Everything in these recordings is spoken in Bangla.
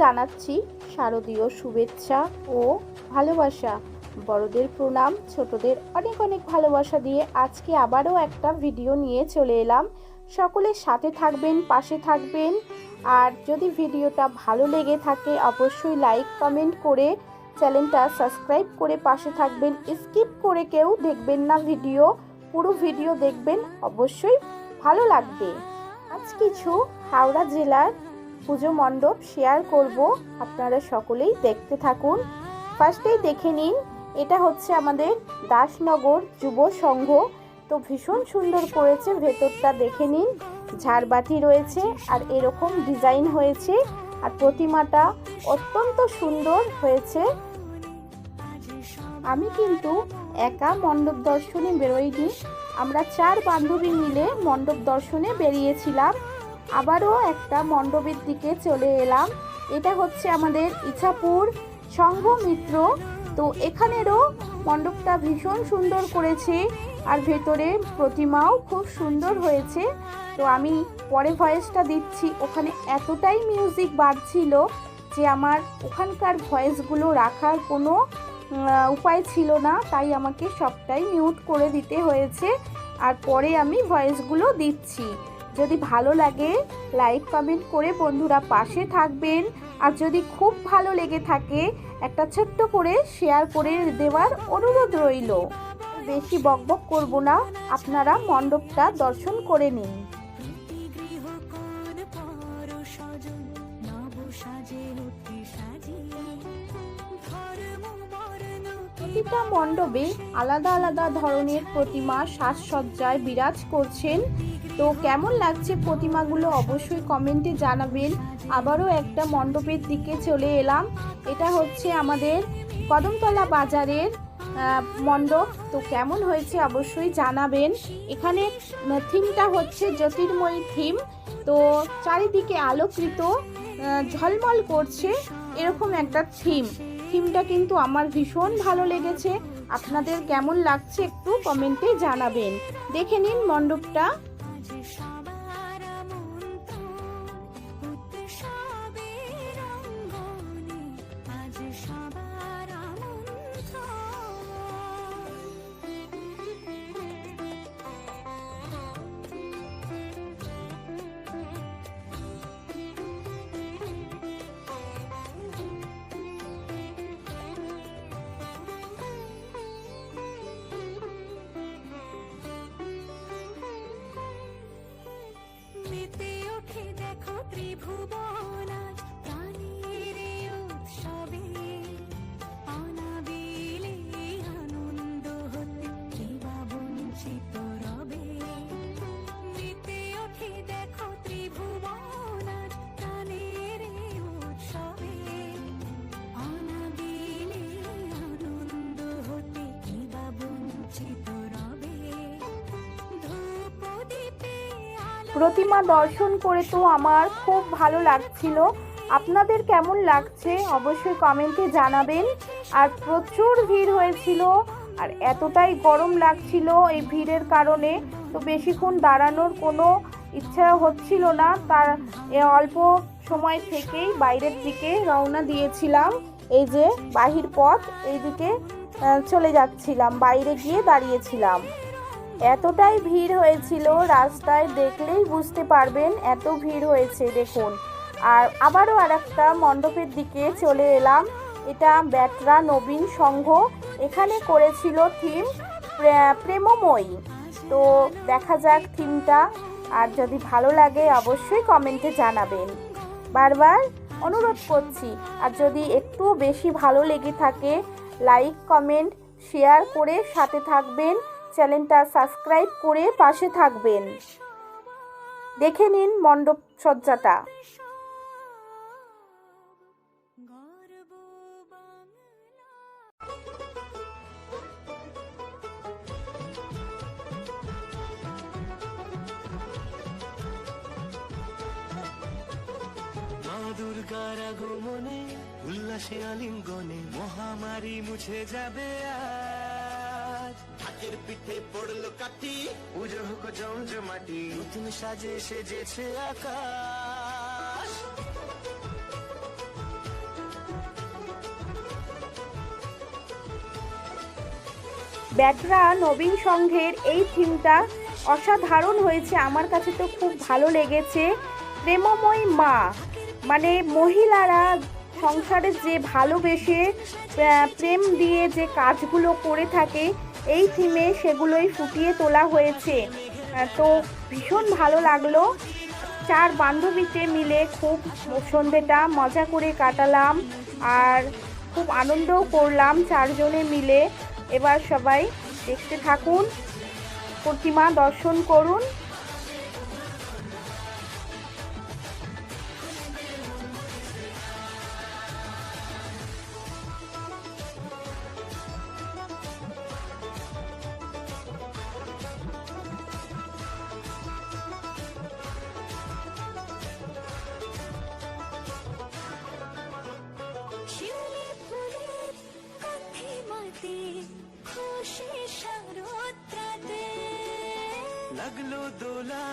জানাচ্ছি শারদীয় শুভেচ্ছা ও ভালোবাসা। বড়দের প্রণাম, ছোটদের অনেক অনেক ভালোবাসা দিয়ে আজকে আবারও একটা ভিডিও নিয়ে চলে এলাম। সকলের সাথে থাকবেন, পাশে থাকবেন। আর যদি ভিডিওটা ভালো লেগে থাকে, অবশ্যই লাইক, কমেন্ট করে চ্যানেলটা সাবস্ক্রাইব করে পাশে থাকবেন। স্কিপ করে কেউ দেখবেন না ভিডিও, পুরো ভিডিও দেখবেন, অবশ্যই ভালো লাগবে। আজ কিছু হাওড়া জেলার পুজো মণ্ডপ শেয়ার করব। আপনারা সকলেই দেখতে থাকুন। ফার্স্টেই দেখে নিন, এটা হচ্ছে আমাদের দাসনগর যুব সংঘ। তো ভীষণ সুন্দর করেছে, ভেতরটা দেখে নিন। ঝাড়বাতি রয়েছে আর এরকম ডিজাইন হয়েছে আর প্রতিমাটা অত্যন্ত সুন্দর হয়েছে। আমি কিন্তু একা মণ্ডপ দর্শনে বেরোইনি। আমরা চার বান্ধবী মিলে মণ্ডপ দর্শনে বেরিয়েছিলাম। আবারও একটা মণ্ডপের দিকে চলে এলাম। এটা হচ্ছে আমাদের ইছাপুর সংঘ মিত্র তো এখানেরও মণ্ডপটা ভীষণ সুন্দর করেছে আর ভেতরে প্রতিমাও খুব সুন্দর হয়েছে। তো আমি পরে ভয়েসটা দিচ্ছি, ওখানে এতটাই মিউজিক বাজছিল যে আমার ওখানকার ভয়েসগুলো রাখার কোনো উপায় ছিল না, তাই আমাকে সবটাই মিউট করে দিতে হয়েছে। আর পরে আমি ভয়েসগুলো দিচ্ছি। যদি ভালো লাগে লাইক কমেন্ট করে বন্ধুরা পাশে থাকবেন। আর যদি খুব ভালো লেগে থাকে, একটা ছোট্ট করে শেয়ার করে দেওয়ার অনুরোধ রইল। বেশি বকবক করব না, আপনারা মণ্ডপটা দর্শন করে নিন। প্রতিটা মণ্ডপে আলাদা আলাদা ধরনের প্রতিমা সাজসজ্জায় বিরাজ করছেন তো কেমন লাগছে প্রতিমাগুলো অবশ্যই কমেন্টে জানাবেন। আবারও একটা মণ্ডপের দিকে চলে এলাম। এটা হচ্ছে আমাদের কদমতলা বাজারের মণ্ডপ। তো কেমন হয়েছে অবশ্যই জানাবেন। এখানে থিমটা হচ্ছে জ্যোতির্ময়ী থিম। তো চারিদিকে আলোকৃত ঝলমল করছে এরকম একটা থিম। থিমটা কিন্তু আমার ভীষণ ভালো লেগেছে। আপনাদের কেমন লাগছে একটু কমেন্টে জানাবেন। দেখে নিন মণ্ডপটা। প্রতিমা দর্শন করে তো আমার খুব ভালো লাগছিল। আপনাদের কেমন লাগছে অবশ্যই কমেন্টে জানাবেন। আর প্রচুর ভিড় হয়েছিল আর এতটাই গরম লাগছিল এই ভিড়ের কারণে। তো বেশিক্ষণ দাঁড়ানোর কোনো ইচ্ছা হচ্ছিল না। তার অল্প সময় থেকেই বাইরের দিকে রওনা দিয়েছিলাম। এই যে বাহির পথ, এইদিকে চলে যাচ্ছিলাম, বাইরে গিয়ে দাঁড়িয়েছিলাম। এতটাই ভিড় হয়েছিল রাস্তায় দেখলেই বুঝতে পারবেন এত ভিড় হয়েছে, দেখুন। আর আবারও আর একটা মণ্ডপের দিকে চলে এলাম। এটা ব্যাটরা নবীন সংঘ। এখানে করেছিল থিম প্রেমময়ী। তো দেখা যাক থিমটা। আর যদি ভালো লাগে অবশ্যই কমেন্টে জানাবেন। বারবার অনুরোধ করছি, আর যদি একটু বেশি ভালো লেগে থাকে, লাইক, কমেন্ট, শেয়ার করে সাথে থাকবেন। চ্যানেলটা সাবস্ক্রাইব করে পাশে থাকবেন। দেখে নিন মণ্ডপ সজ্জাটা। উল্লাসে আলিঙ্গনে মহামারী মুছে যাবে আজ কাকের পিঠে পড়ল কাঠি। পুজো হোক জমজমাটি নতুন সাজে সেজেছে আকাশ। ব্যাটরা নবীন সংঘের এই থিমটা অসাধারণ হয়েছে। আমার কাছে তো খুব ভালো লেগেছে। প্রেমময় মা মানে মহিলারা সংসারে যে ভালোবেসে প্রেম দিয়ে যে কাজগুলো করে থাকে এই থিমে সেগুলোই ফুটিয়ে তোলা হয়েছে। তো ভীষণ ভালো লাগল। চার বান্ধবীতে মিলে খুব সন্ধেটা মজা করে কাটালাম আর খুব আনন্দও করলাম চারজনে মিলে। এবার সবাই দেখতে থাকুন, প্রতিমা দর্শন করুন। কাঁথি খুশি শারদাতে লাগল দোলা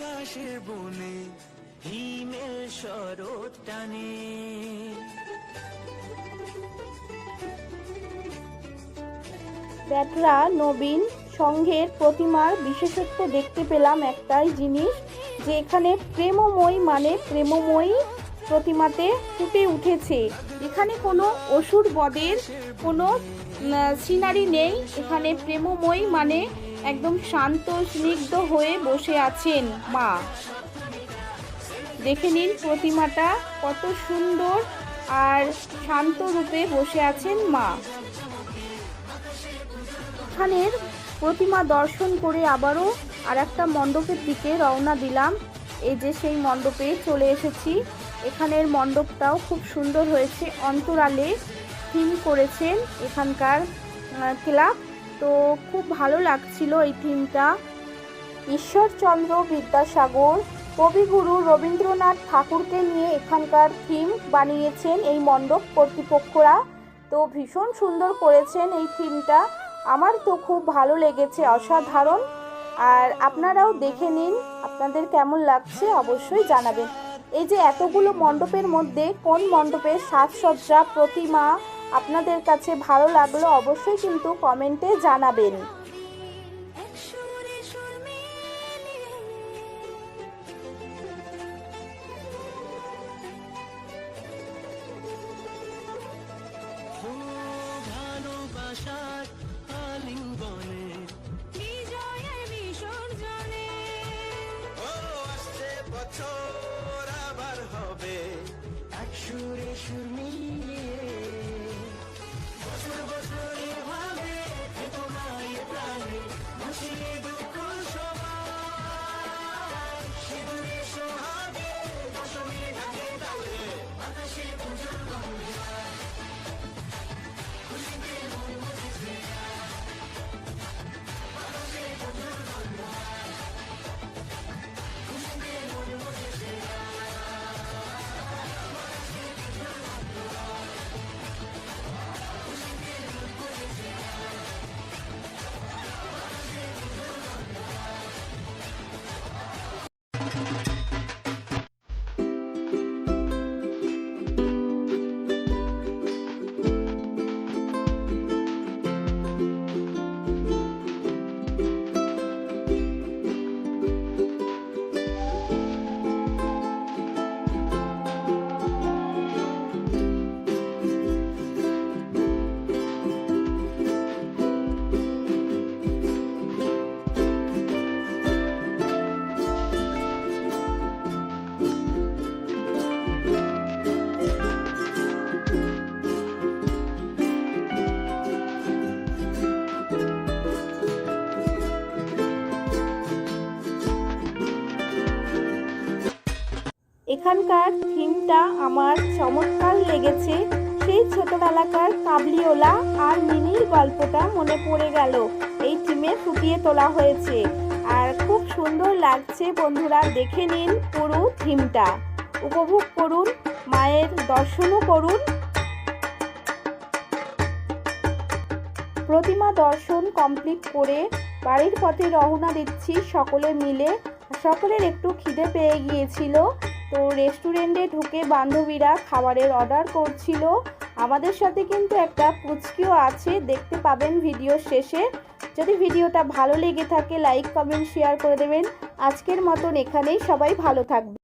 কাশের বনে হিমেল শরৎ টানে ব্যাটরা নবীন সংঘের প্রতিমার বিশেষত্ব দেখতে পেলাম একটাই জিনিস যে এখানে প্রেমময় মানে প্রেমময়ী প্রতিমাতে ফুটে উঠেছে। এখানে কোনো অসুর বদের কোনো সিনারি নেই। এখানে প্রেমময়ী মানে একদম শান্ত, স্নিগ্ধ হয়ে বসে আছেন মা। দেখে নিন প্রতিমাটা কত সুন্দর আর শান্ত রূপে বসে আছেন মা। এখানের প্রতিমা দর্শন করে আবারও আর একটা মণ্ডপের দিকে রওনা দিলাম। এই যে সেই মণ্ডপে চলে এসেছি। এখানের মণ্ডপটাও খুব সুন্দর হয়েছে। অন্তরালে থিম করেছেন এখানকার ক্লাব। তো খুব ভালো লাগছিল এই থিমটা ঈশ্বরচন্দ্র বিদ্যাসাগর, কবিগুরু রবীন্দ্রনাথ ঠাকুরকে নিয়ে এখানকার থিম বানিয়েছেন এই মণ্ডপ কর্তৃপক্ষরা। তো ভীষণ সুন্দর করেছেন এই থিমটা আমার তো খুব ভালো লেগেছে, অসাধারণ। আর আপনারাও দেখে নিন, আপনাদের কেমন লাগছে অবশ্যই জানাবেন। এই যে এতগুলো মণ্ডপের মধ্যে কোন মণ্ডপের সাজসজ্জা, প্রতিমা আপনাদের কাছে ভালো লাগল অবশ্যই কিন্তু কমেন্টে জানাবেন। এখানকার থিমটা আমার চমৎকার লেগেছে। সেই ছোটবেলাকার কাবলিওলা আর মিনির গল্পটা মনে পড়ে গেল। এই থিমে ফুটিয়ে তোলা হয়েছে। আর খুব সুন্দর লাগছে বন্ধুরা, দেখে নিন পুরো থিমটা। উপভোগ করুন, মায়ের দর্শনও করুন। প্রতিমা দর্শন কমপ্লিট করে বাড়ির পথে রওনা দিচ্ছি সকলে মিলে। সকলের একটু খিদে পেয়ে গিয়েছিল। তো রেস্টুরেন্টে ঢুকে বান্ধবীরা খাবারের অর্ডার করছিল। আমাদের সাথে কিন্তু একটা পুচকিও আছে, দেখতে পাবেন ভিডিও শেষে। যদি ভিডিওটা ভালো লেগে থাকে লাইক কমেন্ট শেয়ার করে দেবেন। আজকের মতন এখানেই সবাই ভালো থাকবে